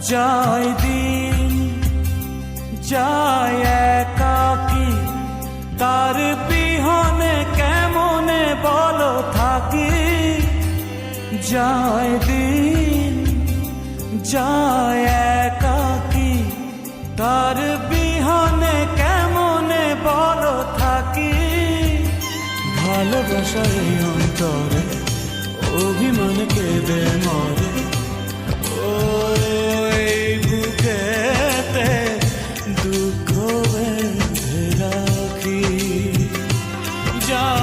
যায় দিন, যায় একাকি তার বিহনে কেমনে বলো থাকি? যায় দিন, যায় একাকি তার বিহনে কেমনে বলো থাকি? ভালোবাসার অন্তরে অভিমান কেঁদে মরে। বেঁধে রাখি। যা